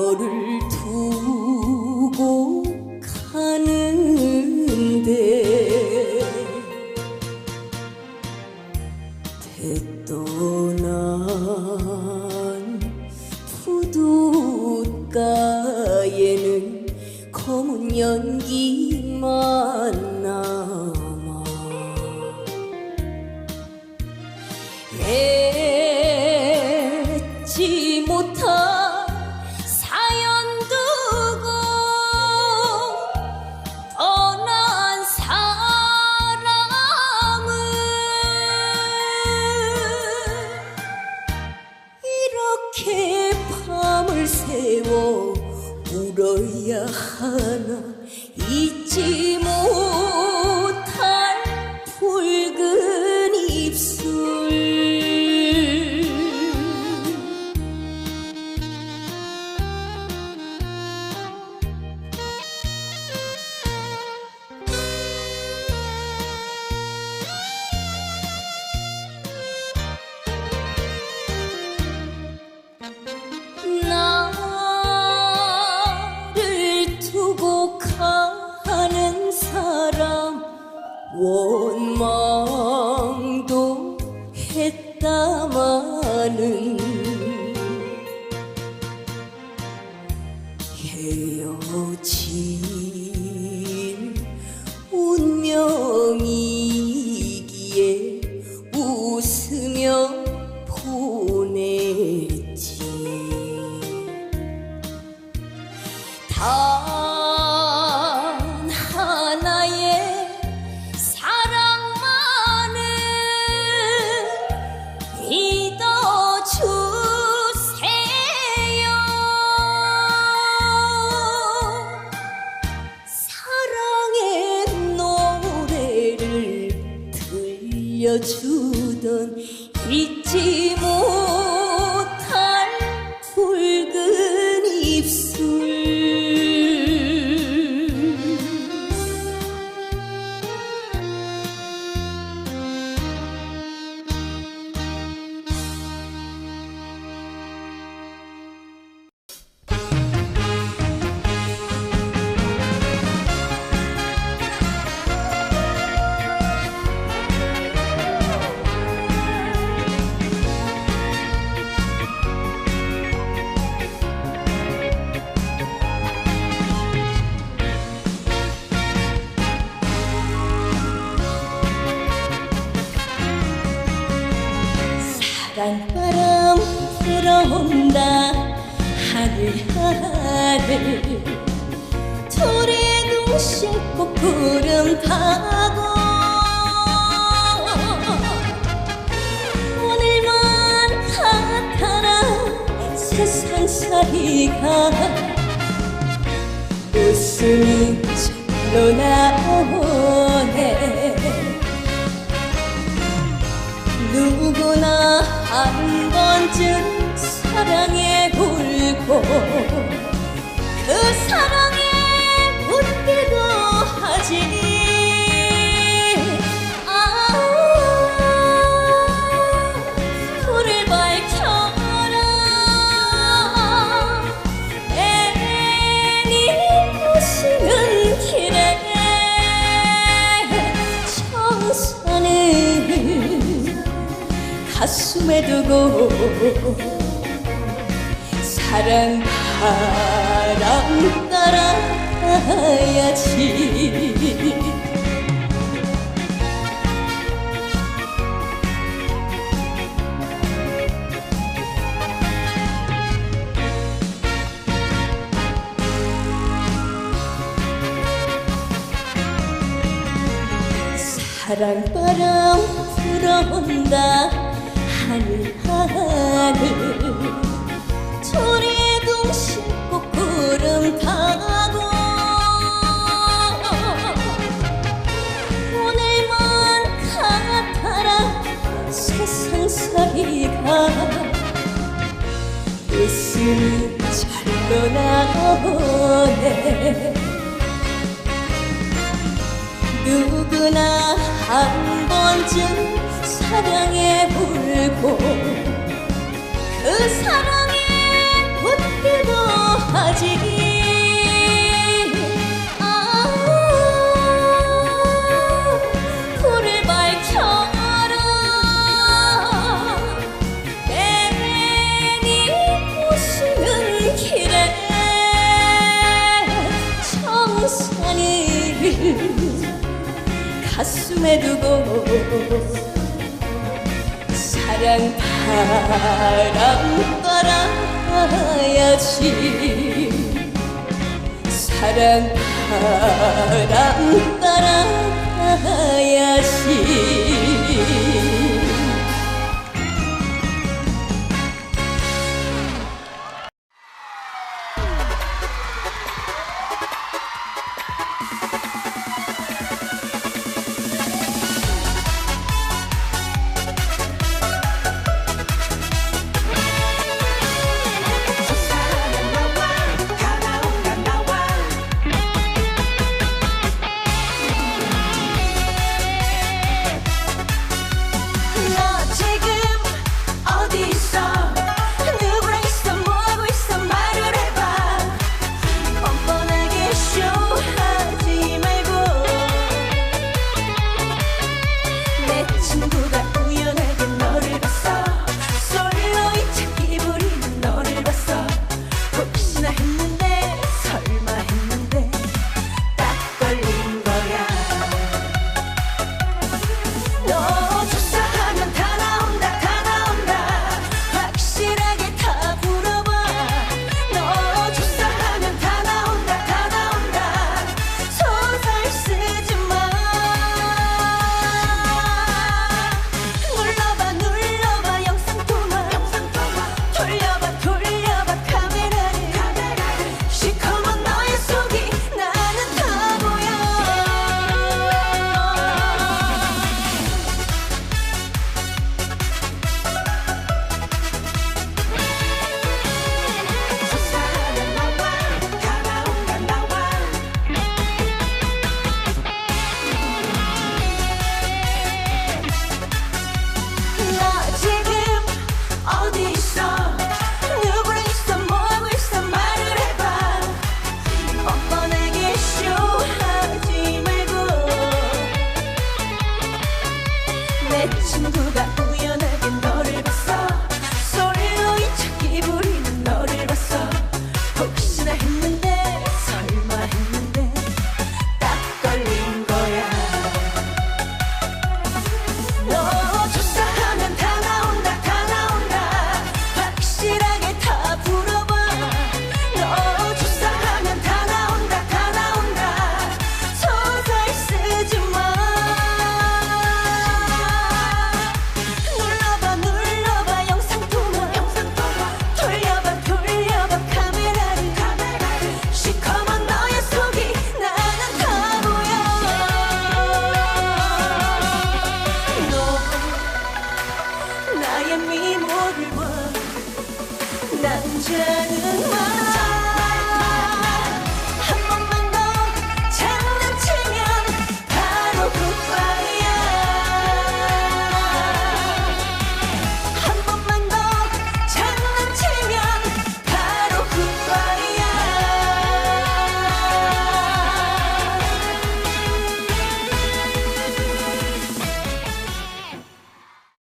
gönül 울어야 하나 잊지 못 war 주던 잊지 못 온다. 하늘 하늘. 둘이 눈 씻고 구름 타고. 오늘만 같아라 세상살이가 웃음이 절로 나오네. 누구나 한 번쯤 사랑에 울고 그 사랑에 웃기도 하지. 가슴에 두고 사랑 바람 따라야지. 사랑바람 불어온다. 하늘 하늘 전에 누구나 한 번쯤 사랑에 울고 그 사랑에 붙기도 하지. 사랑 바람 따라야지. 사랑 바람 따라야지.